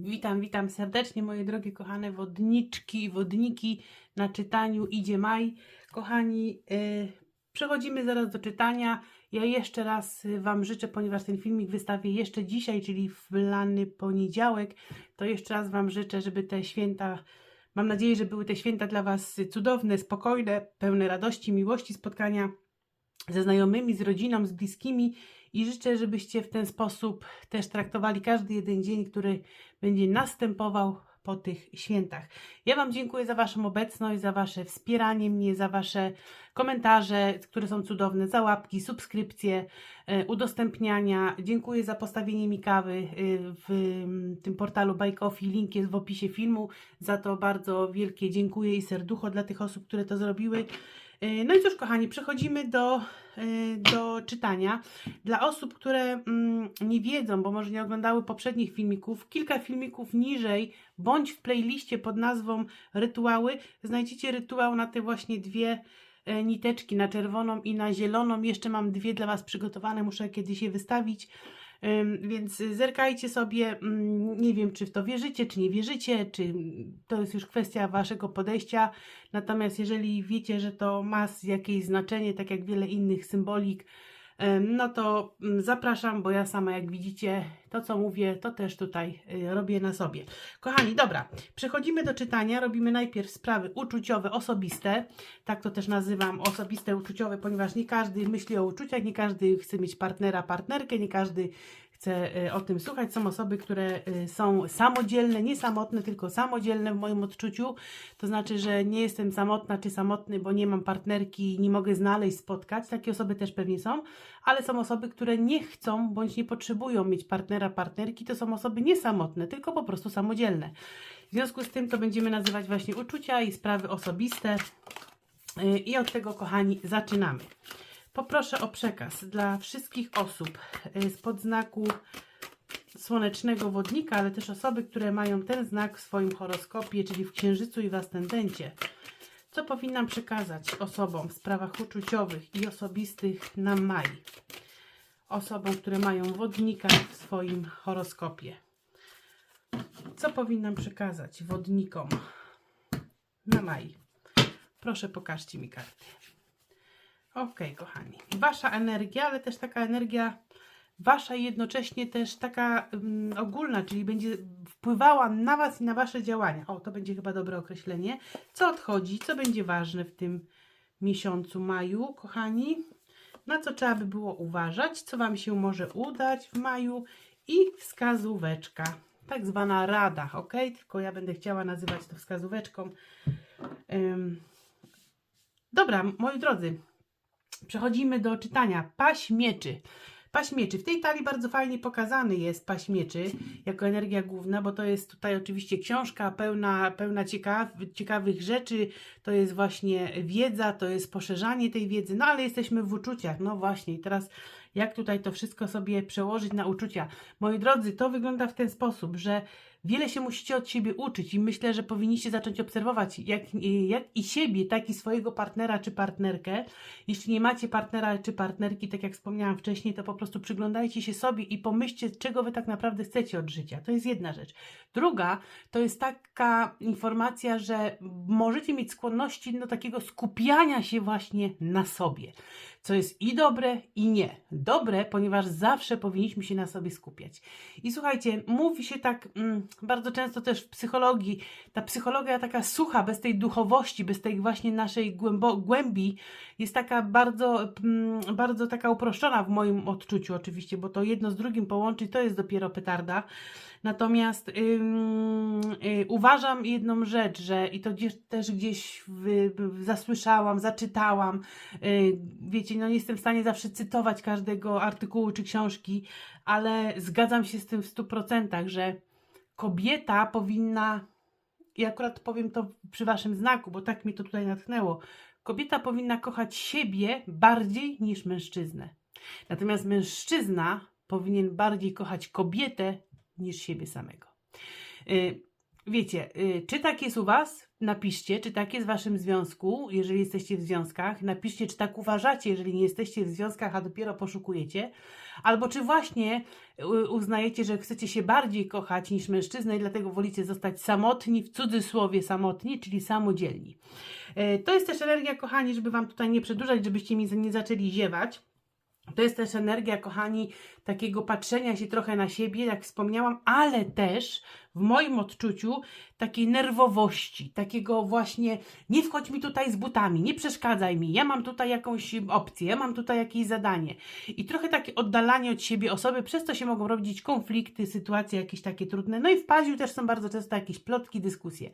Witam, witam serdecznie moje drogie kochane wodniczki i wodniki na czytaniu Idzie Maj. Kochani, yy, przechodzimy zaraz do czytania. Ja jeszcze raz y, Wam życzę, ponieważ ten filmik wystawię jeszcze dzisiaj, czyli w lany poniedziałek, to jeszcze raz Wam życzę, żeby te święta, mam nadzieję, że były te święta dla Was cudowne, spokojne, pełne radości, miłości, spotkania ze znajomymi, z rodziną, z bliskimi i życzę, żebyście w ten sposób też traktowali każdy jeden dzień, który będzie następował po tych świętach. Ja Wam dziękuję za Waszą obecność, za Wasze wspieranie mnie, za Wasze komentarze, które są cudowne, za łapki, subskrypcje, e, udostępniania. Dziękuję za postawienie mi kawy e, w tym portalu Buy Coffee. Link jest w opisie filmu. Za to bardzo wielkie dziękuję i serducho dla tych osób, które to zrobiły. E, No i cóż, kochani, przechodzimy do, e, do czytania. Dla osób, które mm, nie wiedzą, bo może nie oglądały poprzednich filmików, kilka filmików niżej, bądź w playliście pod nazwą Rytuały, znajdziecie rytuał na te właśnie dwie e, niteczki, na czerwoną i na zieloną. Jeszcze mam dwie dla Was przygotowane, muszę kiedyś je wystawić. Więc zerkajcie sobie, mm, nie wiem czy w to wierzycie, czy nie wierzycie, czy to jest już kwestia waszego podejścia. Natomiast jeżeli wiecie, że to ma jakieś znaczenie, tak jak wiele innych symbolik, ym, no to mm, zapraszam, bo ja sama, jak widzicie, to co mówię, to też tutaj y, robię na sobie. Kochani, dobra, przechodzimy do czytania. Robimy najpierw sprawy uczuciowe, osobiste. Tak to też nazywam, osobiste, uczuciowe, ponieważ nie każdy myśli o uczuciach, nie każdy chce mieć partnera, partnerkę, nie każdy chce y, o tym słuchać. Są osoby, które y, są samodzielne, nie samotne, tylko samodzielne w moim odczuciu. To znaczy, że nie jestem samotna czy samotny, bo nie mam partnerki, nie mogę znaleźć, spotkać. Takie osoby też pewnie są, ale są osoby, które nie chcą bądź nie potrzebują mieć partnera, partnerki. To są osoby niesamotne, tylko po prostu samodzielne. W związku z tym to będziemy nazywać właśnie uczucia i sprawy osobiste. Y, I od tego, kochani, zaczynamy. Poproszę o przekaz dla wszystkich osób y, spod znaku słonecznego wodnika, ale też osoby, które mają ten znak w swoim horoskopie, czyli w księżycu i w ascendencie. Co powinnam przekazać osobom w sprawach uczuciowych i osobistych na maj? Osobom, które mają wodnika w swoim horoskopie. Co powinnam przekazać wodnikom na maj? Proszę, pokażcie mi karty. Ok, kochani. Wasza energia, ale też taka energia wasza jednocześnie też taka mm, ogólna, czyli będzie wpływała na was i na wasze działania. O, to będzie chyba dobre określenie. Co odchodzi, co będzie ważne w tym miesiącu maju, kochani? Na co trzeba by było uważać, co wam się może udać w maju i wskazóweczka. Tak zwana rada, ok? Tylko ja będę chciała nazywać to wskazóweczką. Ym. Dobra, moi drodzy, Przechodzimy do czytania. Paś mieczy. Paś mieczy. W tej talii bardzo fajnie pokazany jest paś mieczy jako energia główna, bo to jest tutaj oczywiście książka pełna, pełna ciekaw, ciekawych rzeczy. To jest właśnie wiedza, to jest poszerzanie tej wiedzy, no ale jesteśmy w uczuciach. No właśnie, i teraz jak tutaj to wszystko sobie przełożyć na uczucia? Moi drodzy, to wygląda w ten sposób, że wiele się musicie od siebie uczyć i myślę, że powinniście zacząć obserwować jak, jak i siebie, tak i swojego partnera czy partnerkę. Jeśli nie macie partnera czy partnerki, tak jak wspomniałam wcześniej, to po prostu przyglądajcie się sobie i pomyślcie, czego wy tak naprawdę chcecie od życia. To jest jedna rzecz. Druga to jest taka informacja, że możecie mieć skłonności do takiego skupiania się właśnie na sobie. Co jest i dobre, i nie. Dobre, ponieważ zawsze powinniśmy się na sobie skupiać. I słuchajcie, mówi się tak mm, bardzo często też w psychologii, ta psychologia taka sucha, bez tej duchowości, bez tej właśnie naszej głębo- głębi, jest taka bardzo, mm, bardzo taka uproszczona w moim odczuciu oczywiście, bo to jedno z drugim połączyć to jest dopiero petarda. Natomiast y, uważam jedną rzecz, że i to gdzieś, też gdzieś w, w, zasłyszałam, zaczytałam, y, wiecie, no nie jestem w stanie zawsze cytować każdego artykułu czy książki, ale zgadzam się z tym w 100%, że kobieta powinna, i akurat powiem to przy waszym znaku, bo tak mnie to tutaj natchnęło, kobieta powinna kochać siebie bardziej niż mężczyznę. Natomiast mężczyzna powinien bardziej kochać kobietę niż siebie samego. Y, wiecie, y, czy tak jest u Was? Napiszcie, czy tak jest w Waszym związku, jeżeli jesteście w związkach. Napiszcie, czy tak uważacie, jeżeli nie jesteście w związkach, a dopiero poszukujecie. Albo czy właśnie y, uznajecie, że chcecie się bardziej kochać niż mężczyzna i dlatego wolicie zostać samotni, w cudzysłowie samotni, czyli samodzielni. To jest też energia, kochani, żeby Wam tutaj nie przedłużać, żebyście mi nie zaczęli ziewać. To jest też energia, kochani, takiego patrzenia się trochę na siebie, jak wspomniałam, ale też w moim odczuciu takiej nerwowości, takiego właśnie nie wchodź mi tutaj z butami, nie przeszkadzaj mi, ja mam tutaj jakąś opcję, ja mam tutaj jakieś zadanie. I trochę takie oddalanie od siebie osoby, przez to się mogą rodzić konflikty, sytuacje jakieś takie trudne. No i w paziu też są bardzo często jakieś plotki, dyskusje.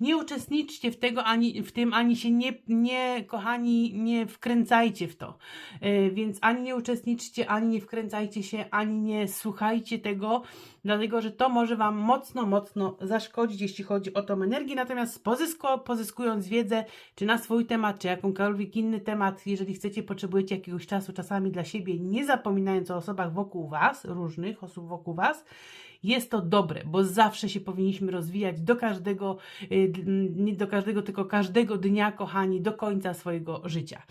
Nie uczestniczcie w, tego, ani, w tym, ani się nie, nie, kochani, nie wkręcajcie w to. Yy, więc ani nie uczestniczcie, ani nie wkręcajcie się, ani nie słuchajcie tego, dlatego że to może Wam mocno, mocno zaszkodzić, jeśli chodzi o tą energię. Natomiast pozyskując wiedzę, czy na swój temat, czy jakąkolwiek inny temat, jeżeli chcecie, potrzebujecie jakiegoś czasu czasami dla siebie, nie zapominając o osobach wokół Was, różnych osób wokół Was, jest to dobre, bo zawsze się powinniśmy rozwijać do każdego, y, nie do każdego, tylko każdego dnia, kochani, do końca swojego życia.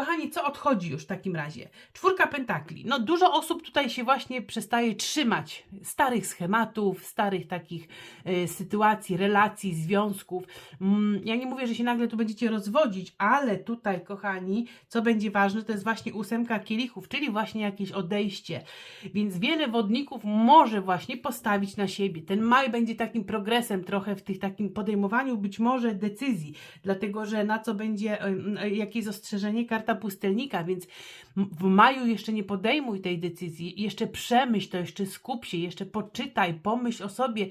Kochani, co odchodzi już w takim razie? Czwórka pentakli. No dużo osób tutaj się właśnie przestaje trzymać starych schematów, starych takich e, sytuacji, relacji, związków. Mm, ja nie mówię, że się nagle tu będziecie rozwodzić, ale tutaj, kochani, co będzie ważne, to jest właśnie ósemka kielichów, czyli właśnie jakieś odejście. Więc wiele wodników może właśnie postawić na siebie. Ten maj będzie takim progresem trochę w tych takim podejmowaniu być może decyzji, dlatego że na co będzie, e, e, jakie jest ostrzeżenie karta pustelnika, więc w maju jeszcze nie podejmuj tej decyzji, jeszcze przemyśl to, jeszcze skup się, jeszcze poczytaj, pomyśl o sobie,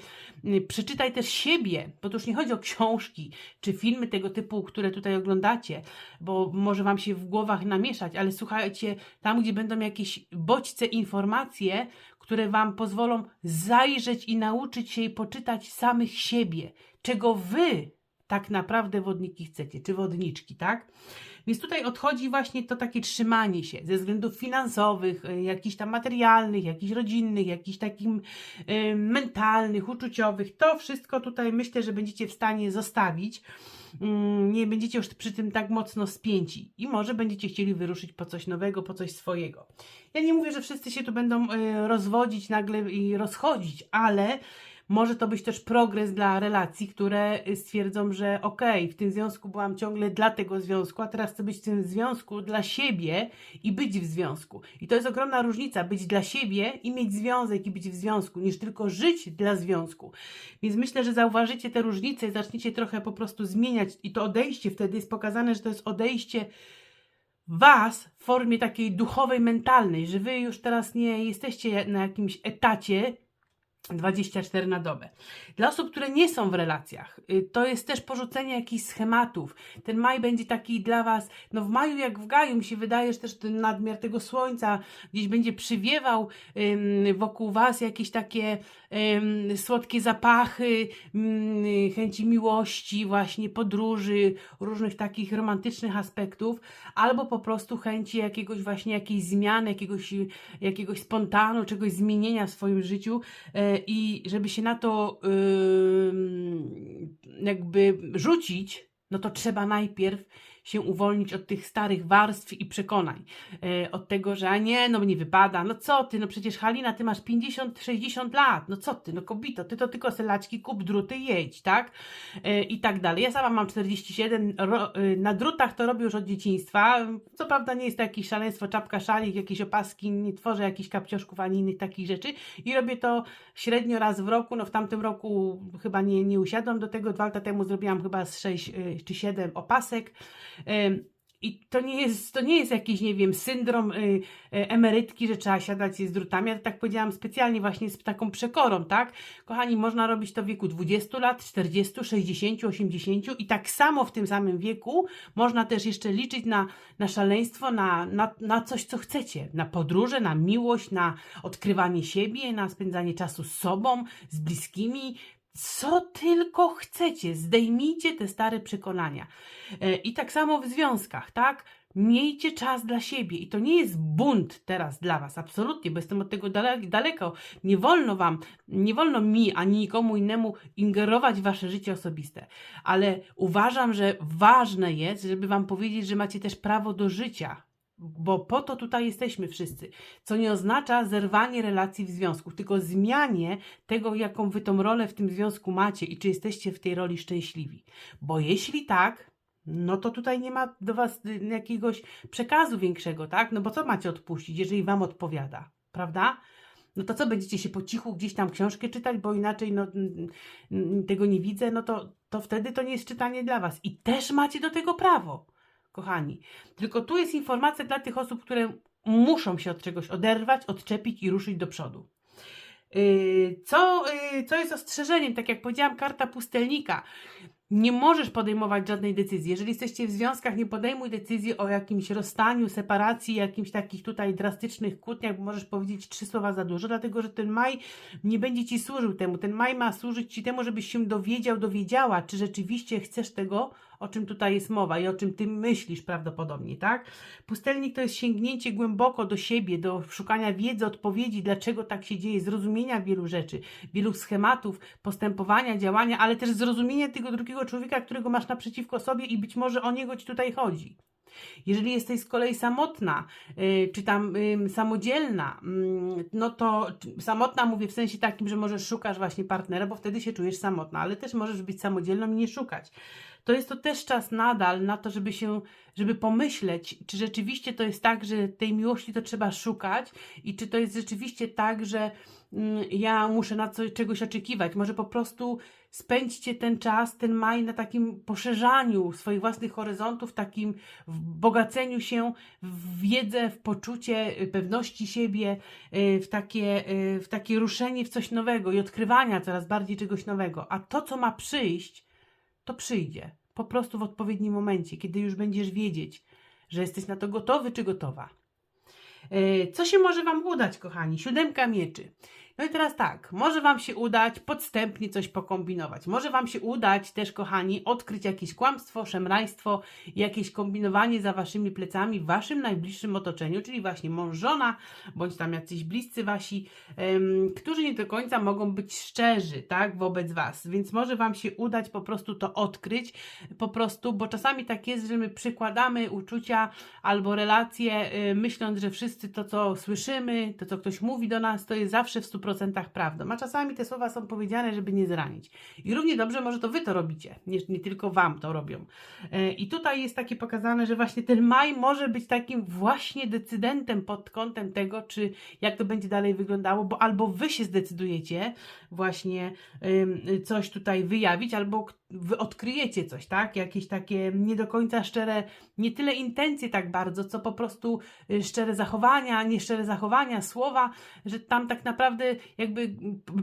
przeczytaj też siebie, bo to już nie chodzi o książki czy filmy tego typu, które tutaj oglądacie, bo może Wam się w głowach namieszać, ale słuchajcie, tam gdzie będą jakieś bodźce, informacje, które Wam pozwolą zajrzeć i nauczyć się i poczytać samych siebie, czego Wy tak naprawdę wodniki chcecie, czy wodniczki, tak? Więc tutaj odchodzi właśnie to takie trzymanie się ze względów finansowych, y, jakichś tam materialnych, jakichś rodzinnych, jakichś takim y, mentalnych, uczuciowych. To wszystko tutaj myślę, że będziecie w stanie zostawić. Mm, Nie będziecie już przy tym tak mocno spięci i może będziecie chcieli wyruszyć po coś nowego, po coś swojego. Ja nie mówię, że wszyscy się tu będą y, rozwodzić nagle i rozchodzić, ale może to być też progres dla relacji, które y, stwierdzą, że okej, w tym związku byłam ciągle dla tego związku, a teraz chcę być w tym związku dla siebie i być w związku. I to jest ogromna różnica, być dla siebie i mieć związek i być w związku, niż tylko żyć dla związku. Więc myślę, że zauważycie te różnice i zaczniecie trochę po prostu zmieniać i to odejście wtedy jest pokazane, że to jest odejście Was w formie takiej duchowej, mentalnej, że Wy już teraz nie jesteście na jakimś etacie, 24 na dobę. Dla osób, które nie są w relacjach, y, to jest też porzucenie jakichś schematów. Ten maj będzie taki dla Was, no w maju jak w gaju, mi się wydaje, że też ten nadmiar tego słońca gdzieś będzie przywiewał wokół Was jakieś takie słodkie zapachy, ym, chęci miłości, właśnie podróży, różnych takich romantycznych aspektów, albo po prostu chęci jakiegoś właśnie jakiejś zmiany, jakiegoś, jakiegoś spontanu, czegoś zmienienia w swoim życiu e, i żeby się na to jakby rzucić, no to trzeba najpierw się uwolnić od tych starych warstw i przekonań. E, od tego, że a nie, no nie wypada, no co ty, no przecież Halina, ty masz 50-60 lat, no co ty, no kobito, ty to tylko selaczki, kup druty, jedź, tak? E, I tak dalej. Ja sama mam 47, ro, e, na drutach to robię już od dzieciństwa. Co prawda nie jest to jakieś szaleństwo, czapka szalik, jakieś opaski, nie tworzę jakichś kapcioszków ani innych takich rzeczy i robię to średnio raz w roku. No w tamtym roku chyba nie, nie usiadłam do tego, dwa lata temu zrobiłam chyba z 6 czy 7 opasek. I to nie, jest, to nie jest jakiś, nie wiem, syndrom y, y, emerytki, że trzeba siadać z drutami. Ja to tak powiedziałam specjalnie właśnie z taką przekorą, tak? Kochani, można robić to w wieku 20 lat, 40, 60, 80 i tak samo w tym samym wieku można też jeszcze liczyć na, na szaleństwo, na, na, na coś, co chcecie. Na podróże, na miłość, na odkrywanie siebie, na spędzanie czasu z sobą, z bliskimi, co tylko chcecie. Zdejmijcie te stare przekonania. E, I tak samo w związkach, tak? Miejcie czas dla siebie i to nie jest bunt teraz dla Was, absolutnie, bo jestem od tego dale daleko. Nie wolno Wam, nie wolno mi ani nikomu innemu ingerować w Wasze życie osobiste, ale uważam, że ważne jest, żeby Wam powiedzieć, że macie też prawo do życia, bo po to tutaj jesteśmy wszyscy. Co nie oznacza zerwanie relacji w związku, tylko zmianie tego, jaką wy tą rolę w tym związku macie i czy jesteście w tej roli szczęśliwi. Bo jeśli tak, no to tutaj nie ma do was jakiegoś przekazu większego, tak? No bo co macie odpuścić, jeżeli wam odpowiada, prawda? No to co, będziecie się po cichu gdzieś tam książkę czytać, bo inaczej no, mm, mm, tego nie widzę, no to, to wtedy to nie jest czytanie dla was. I też macie do tego prawo kochani. Tylko tu jest informacja dla tych osób, które muszą się od czegoś oderwać, odczepić i ruszyć do przodu. Yy, co, yy, co jest ostrzeżeniem? Tak jak powiedziałam, karta pustelnika. Nie możesz podejmować żadnej decyzji. Jeżeli jesteście w związkach, nie podejmuj decyzji o jakimś rozstaniu, separacji, jakimś takich tutaj drastycznych kłótniach, bo możesz powiedzieć trzy słowa za dużo, dlatego że ten maj nie będzie ci służył temu. Ten maj ma służyć ci temu, żebyś się dowiedział, dowiedziała, czy rzeczywiście chcesz tego, o czym tutaj jest mowa i o czym ty myślisz prawdopodobnie, tak? Pustelnik to jest sięgnięcie głęboko do siebie, do szukania wiedzy, odpowiedzi, dlaczego tak się dzieje, zrozumienia wielu rzeczy, wielu schematów, postępowania, działania, ale też zrozumienia tego drugiego człowieka, którego masz naprzeciwko sobie i być może o niego ci tutaj chodzi. Jeżeli jesteś z kolei samotna, yy, czy tam samodzielna, yy, no to samotna mówię w sensie takim, że możesz szukasz właśnie partnera, bo wtedy się czujesz samotna, ale też możesz być samodzielną i nie szukać. To jest to też czas nadal na to, żeby się, żeby pomyśleć, czy rzeczywiście to jest tak, że tej miłości to trzeba szukać i czy to jest rzeczywiście tak, że mm, ja muszę na coś, czegoś oczekiwać. Może po prostu spędźcie ten czas, ten maj na takim poszerzaniu swoich własnych horyzontów, takim bogaceniu się w wiedzę, w poczucie y, pewności siebie, y, w takie, y, w takie ruszenie w coś nowego i odkrywania coraz bardziej czegoś nowego. A to, co ma przyjść, to przyjdzie. Po prostu w odpowiednim momencie, kiedy już będziesz wiedzieć, że jesteś na to gotowy czy gotowa. Co się może Wam udać, kochani? Siódemka mieczy. No i teraz tak, może Wam się udać podstępnie coś pokombinować. Może Wam się udać też, kochani, odkryć jakieś kłamstwo, szemrajstwo, jakieś kombinowanie za Waszymi plecami w Waszym najbliższym otoczeniu, czyli właśnie mąż, żona, bądź tam jacyś bliscy Wasi, um, którzy nie do końca mogą być szczerzy, tak, wobec Was. Więc może Wam się udać po prostu to odkryć, po prostu, bo czasami tak jest, że my przykładamy uczucia albo relacje, y, myśląc, że wszyscy to, co słyszymy, to, co ktoś mówi do nas, to jest zawsze w 100% 100% prawdą. A czasami te słowa są powiedziane, żeby nie zranić. I równie dobrze może to wy to robicie, nie, nie tylko wam to robią. E, I tutaj jest takie pokazane, że właśnie ten maj może być takim właśnie decydentem pod kątem tego, czy jak to będzie dalej wyglądało, bo albo wy się zdecydujecie właśnie coś tutaj wyjawić, albo wy odkryjecie coś, tak? Jakieś takie nie do końca szczere, nie tyle intencje tak bardzo, co po prostu y, szczere zachowania, nieszczere zachowania, słowa, że tam tak naprawdę jakby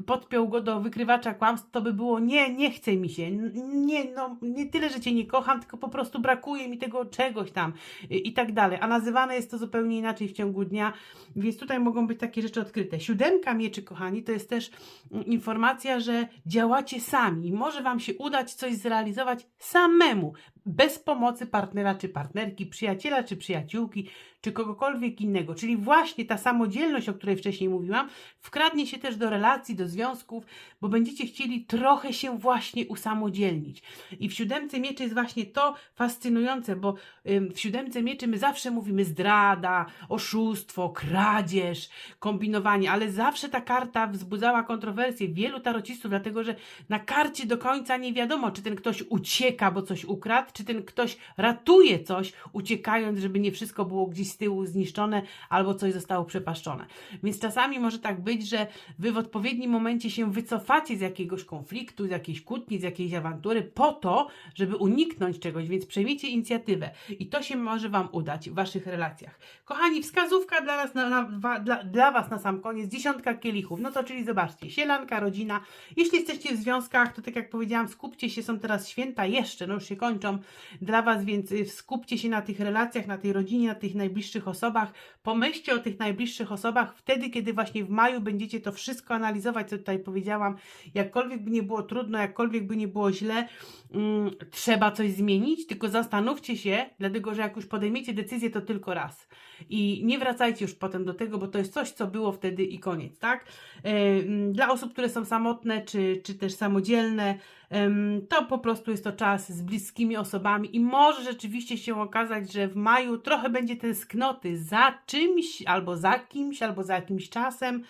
podpiął go do wykrywacza kłamstw, to by było nie, nie chce mi się, nie, no nie tyle, że cię nie kocham, tylko po prostu brakuje mi tego czegoś tam i tak dalej, a nazywane jest to zupełnie inaczej w ciągu dnia, więc tutaj mogą być takie rzeczy odkryte. Siódemka mieczy, kochani, to jest też mm, informacja, że działacie sami i może Wam się udać coś zrealizować samemu, bez pomocy partnera czy partnerki, przyjaciela czy przyjaciółki, czy kogokolwiek innego. Czyli właśnie ta samodzielność, o której wcześniej mówiłam, wkradnie się też do relacji, do związków, bo będziecie chcieli trochę się właśnie usamodzielnić. I w siódemce mieczy jest właśnie to fascynujące, bo w siódemce mieczy my zawsze mówimy zdrada, oszustwo, kradzież, kombinowanie, ale zawsze ta karta wzbudzała kontrowersje wielu tarocistów, dlatego że na karcie do końca nie wiadomo, czy ten ktoś ucieka, bo coś ukradł, czy ten ktoś ratuje coś, uciekając, żeby nie wszystko było gdzieś z tyłu zniszczone albo coś zostało przepaszczone. Więc czasami może tak być, że wy w odpowiednim momencie się wycofacie z jakiegoś konfliktu, z jakiejś kłótni, z jakiejś awantury po to, żeby uniknąć czegoś, więc przejmijcie inicjatywę i to się może Wam udać w Waszych relacjach. Kochani, wskazówka dla, na, na, dla, dla Was na sam koniec, dziesiątka kielichów, no to czyli zobaczcie, sielanka, rodzina. Jeśli jesteście w związkach, to tak jak powiedziałam, skupcie się, są teraz święta jeszcze, no już się kończą dla Was, więc y, skupcie się na tych relacjach, na tej rodzinie, na tych najbliższych osobach. Pomyślcie o tych najbliższych osobach wtedy, kiedy właśnie w maju będziecie to wszystko analizować, co tutaj powiedziałam. Jakkolwiek by nie było trudno, jakkolwiek by nie było źle, mm, trzeba coś zmienić, tylko zastanówcie się, dlatego że jak już podejmiecie decyzję, to tylko raz. I nie wracajcie już potem do tego, bo to jest coś, co było wtedy i koniec, tak? E, mm, Dla osób, które są samotne, czy, czy też samodzielne, to po prostu jest to czas z bliskimi osobami i może rzeczywiście się okazać, że w maju trochę będzie tęsknoty za czymś, albo za kimś, albo za jakimś czasem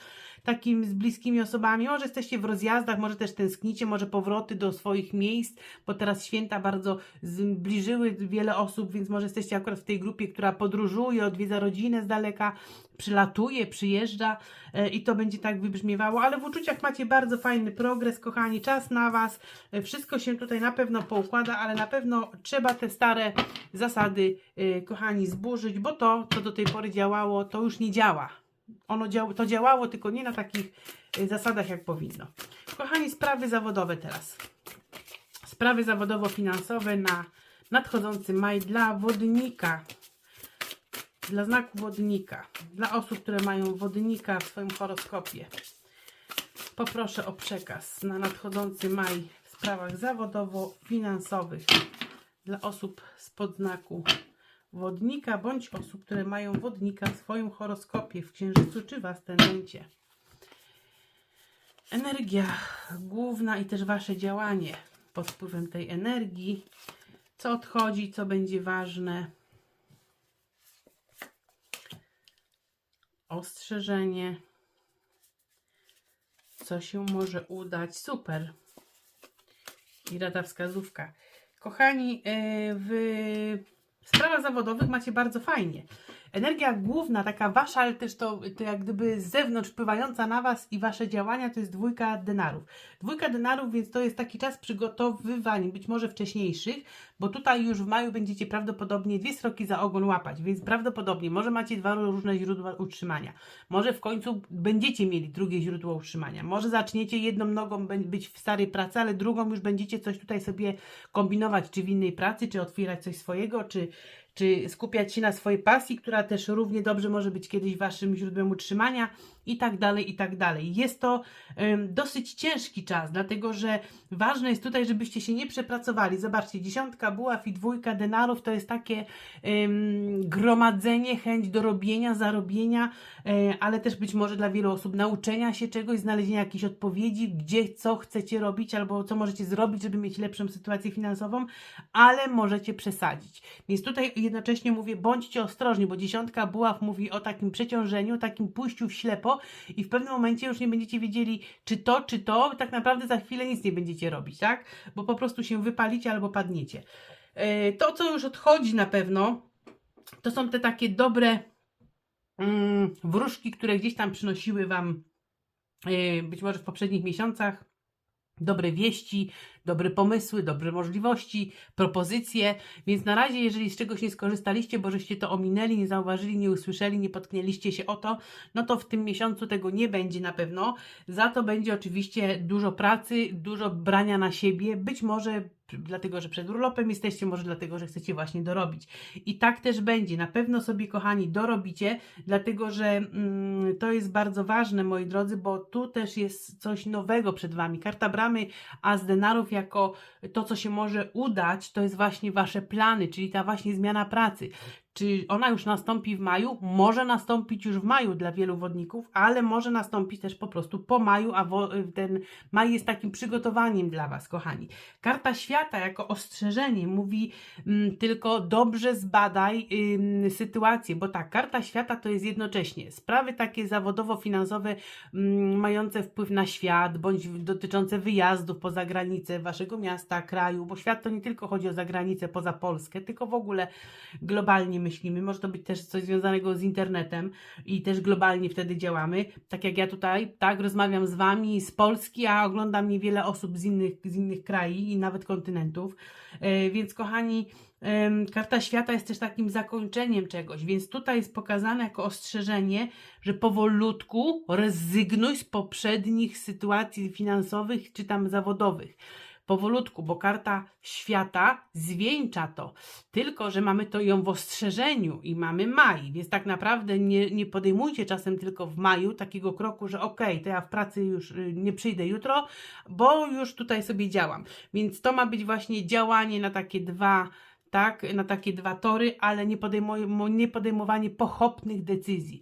takim z bliskimi osobami. Może jesteście w rozjazdach, może też tęsknicie, może powroty do swoich miejsc, bo teraz święta bardzo zbliżyły wiele osób, więc może jesteście akurat w tej grupie, która podróżuje, odwiedza rodzinę z daleka, przylatuje, przyjeżdża e, i to będzie tak wybrzmiewało, ale w uczuciach macie bardzo fajny progres, kochani, czas na Was, E, wszystko się tutaj na pewno poukłada, ale na pewno trzeba te stare zasady, e, kochani, zburzyć, bo to, co do tej pory działało, to już nie działa. Ono dział, to działało, tylko nie na takich e, zasadach, jak powinno. Kochani, sprawy zawodowe teraz. Sprawy zawodowo-finansowe na nadchodzący maj dla wodnika dla znaku wodnika, dla osób, które mają wodnika w swoim horoskopie. Poproszę o przekaz na nadchodzący maj w sprawach zawodowo-finansowych dla osób z podznaku wodnika bądź osób, które mają wodnika w swoim horoskopie w księżycu czy w ascendencie. Energia główna i też Wasze działanie pod wpływem tej energii. Co odchodzi, co będzie ważne. ostrzeżenie, co się może udać. Super. I rada wskazówka. Kochani, yy, w sprawach zawodowych macie bardzo fajnie. Energia główna, taka wasza, ale też to, to jak gdyby z zewnątrz wpływająca na was i wasze działania, to jest dwójka denarów. Dwójka denarów, więc to jest taki czas przygotowywań, być może wcześniejszych, bo tutaj już w maju będziecie prawdopodobnie dwie sroki za ogon łapać, więc prawdopodobnie może macie dwa różne źródła utrzymania. Może w końcu będziecie mieli drugie źródło utrzymania. Może zaczniecie jedną nogą być w starej pracy, ale drugą już będziecie coś tutaj sobie kombinować, czy w innej pracy, czy otwierać coś swojego, czy, czy skupiać się na swojej pasji, która też równie dobrze może być kiedyś waszym źródłem utrzymania i tak dalej, i tak dalej. Jest to dosyć ciężki czas, dlatego że ważne jest tutaj, żebyście się nie przepracowali. Zobaczcie, dziesiątka buław i dwójka denarów to jest takie gromadzenie, chęć do robienia, zarobienia, e, ale też być może dla wielu osób nauczenia się czegoś, znalezienia jakiejś odpowiedzi, gdzie, co chcecie robić, albo co możecie zrobić, żeby mieć lepszą sytuację finansową, ale możecie przesadzić. Więc tutaj jednocześnie mówię, bądźcie ostrożni, bo dziesiątka buław mówi o takim przeciążeniu, takim pójściu w ślepo i w pewnym momencie już nie będziecie wiedzieli, czy to, czy to, tak naprawdę za chwilę nic nie będziecie robić, tak? Bo po prostu się wypalicie albo padniecie. E, To, co już odchodzi na pewno, to są te takie dobre mm, wróżki, które gdzieś tam przynosiły Wam e, być może w poprzednich miesiącach dobre wieści, dobre pomysły, dobre możliwości, propozycje. Więc na razie, jeżeli z czegoś nie skorzystaliście, bo żeście to ominęli, nie zauważyli, nie usłyszeli, nie potknęliście się o to, no to w tym miesiącu tego nie będzie na pewno. Za to będzie oczywiście dużo pracy, dużo brania na siebie, być może dlatego, że przed urlopem jesteście, może dlatego, że chcecie właśnie dorobić. I tak też będzie. Na pewno sobie, kochani, dorobicie, dlatego, że mm, to jest bardzo ważne, moi drodzy, bo tu też jest coś nowego przed Wami. Karta bramy, a z denarów jako to, co się może udać, to jest właśnie Wasze plany, czyli ta właśnie zmiana pracy. Czy ona już nastąpi w maju? Może nastąpić już w maju dla wielu wodników, ale może nastąpić też po prostu po maju, a wo- ten maj jest takim przygotowaniem dla Was, kochani. Karta świata jako ostrzeżenie mówi mm, tylko dobrze zbadaj sytuację, bo tak, karta świata to jest jednocześnie sprawy takie zawodowo-finansowe mm, mające wpływ na świat, bądź dotyczące wyjazdów poza granicę Waszego miasta, kraju, bo świat to nie tylko chodzi o zagranicę poza Polskę, tylko w ogóle globalnie myślimy. Może to być też coś związanego z internetem i też globalnie wtedy działamy. Tak jak ja tutaj, tak, rozmawiam z Wami z Polski, a ogląda mnie wiele osób z innych, z innych krajów i nawet kontynentów. E, więc kochani, karta świata jest też takim zakończeniem czegoś, więc tutaj jest pokazane jako ostrzeżenie, że powolutku rezygnuj z poprzednich sytuacji finansowych czy tam zawodowych powolutku, bo karta świata zwieńcza to. Tylko, że mamy to ją w ostrzeżeniu i mamy maj, więc tak naprawdę nie, nie podejmujcie czasem tylko w maju takiego kroku, że okej, okay, to ja w pracy już y, nie przyjdę jutro, bo już tutaj sobie działam. Więc to ma być właśnie działanie na takie dwa tak, na takie dwa tory, ale nie, podejmuj, nie podejmowanie pochopnych decyzji,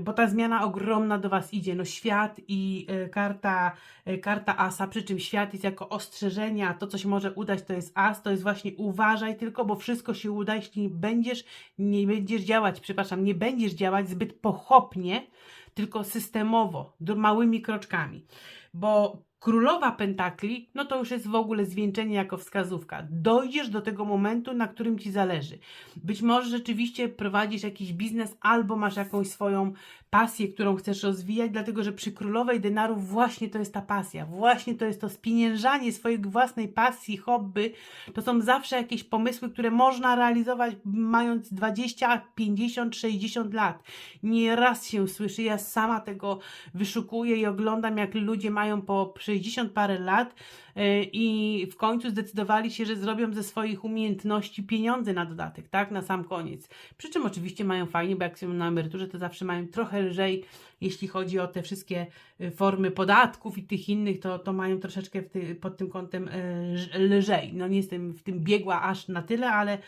bo ta zmiana ogromna do Was idzie, no świat i e, karta, e, karta asa, przy czym świat jest jako ostrzeżenie, a to coś może udać, to jest as, to jest właśnie uważaj tylko, bo wszystko się uda, jeśli będziesz, nie będziesz działać, przepraszam, nie będziesz działać zbyt pochopnie, tylko systemowo, małymi kroczkami, bo Królowa Pentakli, no to już jest w ogóle zwieńczenie jako wskazówka. Dojdziesz do tego momentu, na którym ci zależy. Być może rzeczywiście prowadzisz jakiś biznes albo masz jakąś swoją pasję, którą chcesz rozwijać, dlatego że przy Królowej Denarów właśnie to jest ta pasja, właśnie to jest to spieniężanie swojej własnej pasji, hobby. To są zawsze jakieś pomysły, które można realizować mając 20, 50, 60 lat. Nieraz się słyszy, ja sama tego wyszukuję i oglądam, jak ludzie mają po 60 parę lat e, i w końcu zdecydowali się, że zrobią ze swoich umiejętności pieniądze na dodatek, tak, na sam koniec. Przy czym oczywiście mają fajnie, bo jak są na emeryturze, to zawsze mają trochę lżej, jeśli chodzi o te wszystkie y, formy podatków i tych innych, to, to mają troszeczkę ty, pod tym kątem e, lżej. No nie jestem w tym biegła aż na tyle, ale,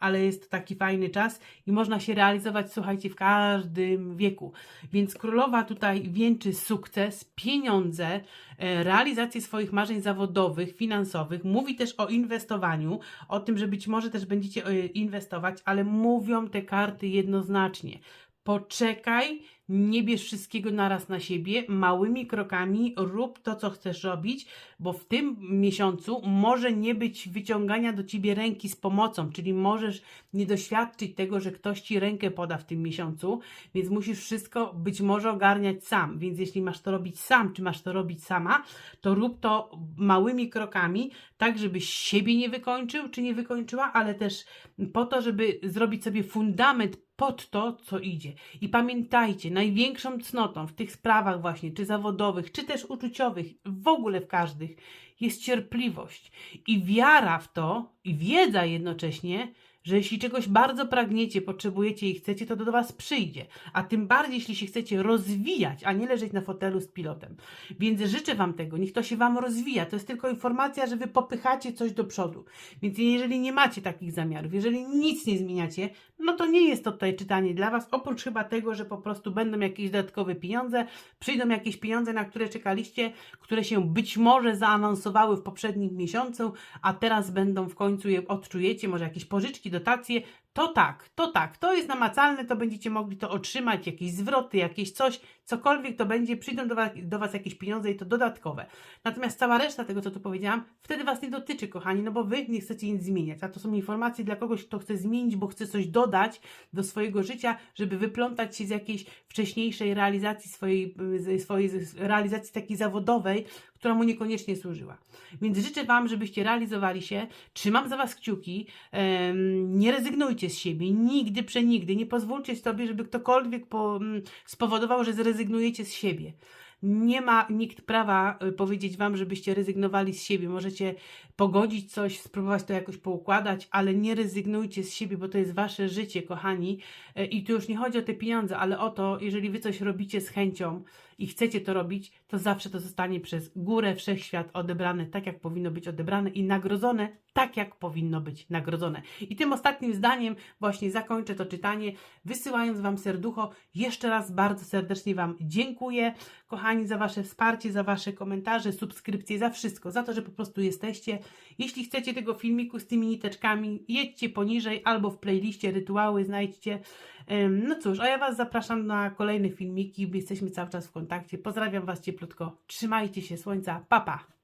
ale jest to taki fajny czas i można się realizować, słuchajcie, w każdym wieku. Więc królowa tutaj wieńczy sukces, pieniądze, e, realizację swoich marzeń zawodowych, finansowych. Mówi też o inwestowaniu, o tym, że być może też będziecie e, inwestować, ale mówią te karty jednoznacznie. Poczekaj, nie bierz wszystkiego naraz na siebie, małymi krokami rób to, co chcesz robić, bo w tym miesiącu może nie być wyciągania do ciebie ręki z pomocą, czyli możesz nie doświadczyć tego, że ktoś ci rękę poda w tym miesiącu, więc musisz wszystko być może ogarniać sam. Więc jeśli masz to robić sam, czy masz to robić sama, to rób to małymi krokami, tak żebyś siebie nie wykończył, czy nie wykończyła, ale też po to, żeby zrobić sobie fundament pod to, co idzie. I pamiętajcie, największą cnotą w tych sprawach właśnie, czy zawodowych, czy też uczuciowych, w ogóle w każdych, jest cierpliwość i wiara w to i wiedza jednocześnie, że jeśli czegoś bardzo pragniecie, potrzebujecie i chcecie, to do Was przyjdzie. A tym bardziej, jeśli się chcecie rozwijać, a nie leżeć na fotelu z pilotem. Więc życzę Wam tego, niech to się Wam rozwija. To jest tylko informacja, że Wy popychacie coś do przodu. Więc jeżeli nie macie takich zamiarów, jeżeli nic nie zmieniacie, no to nie jest to tutaj czytanie dla Was, oprócz chyba tego, że po prostu będą jakieś dodatkowe pieniądze, przyjdą jakieś pieniądze, na które czekaliście, które się być może zaanonsowały w poprzednim miesiącu, a teraz będą w końcu je odczujecie, może jakieś pożyczki dotacje, to tak, to tak, to jest namacalne, to będziecie mogli to otrzymać, jakieś zwroty, jakieś coś, cokolwiek to będzie, przyjdą do was, do was jakieś pieniądze i to dodatkowe. Natomiast cała reszta tego, co tu powiedziałam, wtedy Was nie dotyczy, kochani, no bo Wy nie chcecie nic zmieniać, a to są informacje dla kogoś, kto chce zmienić, bo chce coś dodać do swojego życia, żeby wyplątać się z jakiejś wcześniejszej realizacji swojej, swojej realizacji takiej zawodowej, która mu niekoniecznie służyła. Więc życzę Wam, żebyście realizowali się, trzymam za Was kciuki, nie rezygnujcie z siebie, nigdy, przenigdy, nie pozwólcie sobie, żeby ktokolwiek po, mm, spowodował, że zrezygnujecie z siebie. Nie ma nikt prawa y, powiedzieć Wam, żebyście rezygnowali z siebie. Możecie pogodzić coś, spróbować to jakoś poukładać, ale nie rezygnujcie z siebie, bo to jest Wasze życie, kochani. Y, I tu już nie chodzi o te pieniądze, ale o to, jeżeli Wy coś robicie z chęcią i chcecie to robić, to zawsze to zostanie przez górę wszechświat odebrane tak, jak powinno być odebrane i nagrodzone tak, jak powinno być nagrodzone. I tym ostatnim zdaniem właśnie zakończę to czytanie, wysyłając Wam serducho. Jeszcze raz bardzo serdecznie Wam dziękuję, kochani, za Wasze wsparcie, za Wasze komentarze, subskrypcje, za wszystko, za to, że po prostu jesteście. Jeśli chcecie tego filmiku z tymi niteczkami, jedźcie poniżej albo w playliście rytuały znajdźcie. No cóż, a ja Was zapraszam na kolejne filmiki, jesteśmy cały czas w kontakcie. Pozdrawiam Was cieplutko, trzymajcie się słońca, papa! Pa.